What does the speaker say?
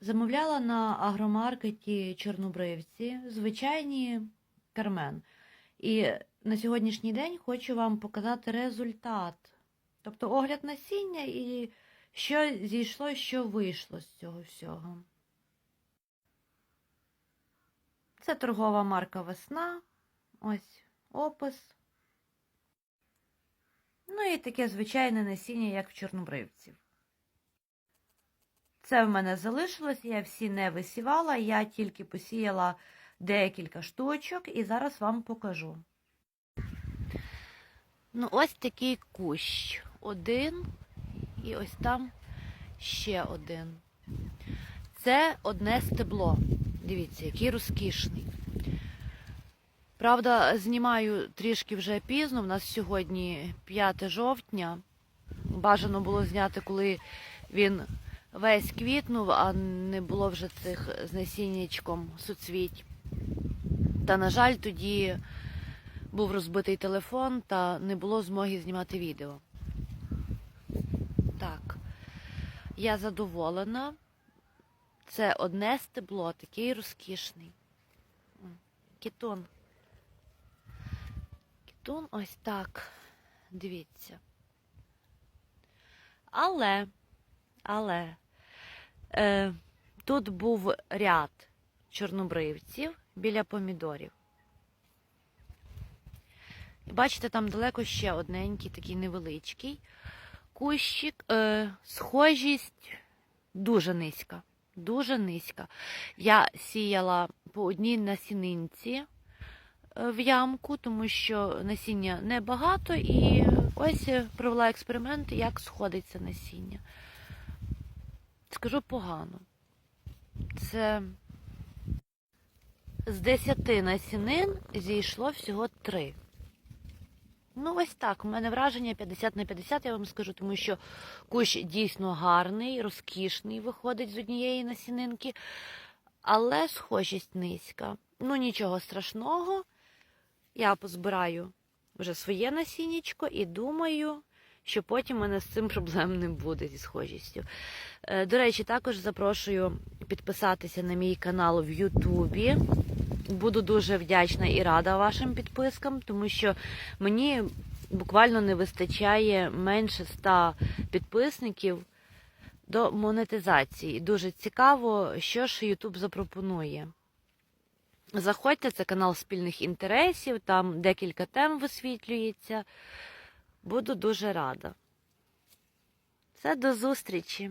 Замовляла на агромаркеті Чорнобривці звичайні кармен. І на сьогоднішній день хочу вам показати результат. Тобто огляд насіння і що зійшло, що вийшло з цього всього. Це торгова марка Весна. Ось опис. Ну і таке звичайне насіння, як в чорнобривців. Це в мене залишилось, я всі не висівала, я тільки посіяла декілька штучок і зараз вам покажу. Ну, ось такий кущ. Один і ось там ще один. Це одне стебло. Дивіться, який розкішний. Правда, знімаю трішки вже пізно. У нас сьогодні 5 жовтня. Бажано було зняти, коли він весь квітнув, а не було вже цих з насіннячком суцвіть. Та, на жаль, тоді був розбитий телефон та не було змоги знімати відео. Так, я задоволена. Це одне стебло, такий розкішний. Кітон. Кітон ось так. Дивіться. Але, але тут був ряд чорнобривців біля помідорів. Бачите, там далеко ще одненький, такий невеличкий кущик. Е, схожість дуже низька. Дуже низька. Я сіяла по одній насінинці е, в ямку, тому що насіння небагато, і ось провела експеримент, як сходиться насіння. Скажу погано. Це з 10 насінин зійшло всього 3. Ну, ось так. У мене враження 50 на 50, я вам скажу, тому що кущ дійсно гарний, розкішний виходить з однієї насінинки, але схожість низька. Ну, нічого страшного. Я позбираю вже своє насіннячко і думаю, що потім у мене з цим проблем не буде зі схожістю. Е, До речі, також запрошую підписатися на мій канал в Ютубі. Буду дуже вдячна і рада вашим підпискам, тому що мені буквально не вистачає менше 100 підписників до монетизації. Дуже цікаво, що ж YouTube запропонує. Заходьте, це канал спільних інтересів, там декілька тем висвітлюється. Буду дуже рада. Все, до зустрічі!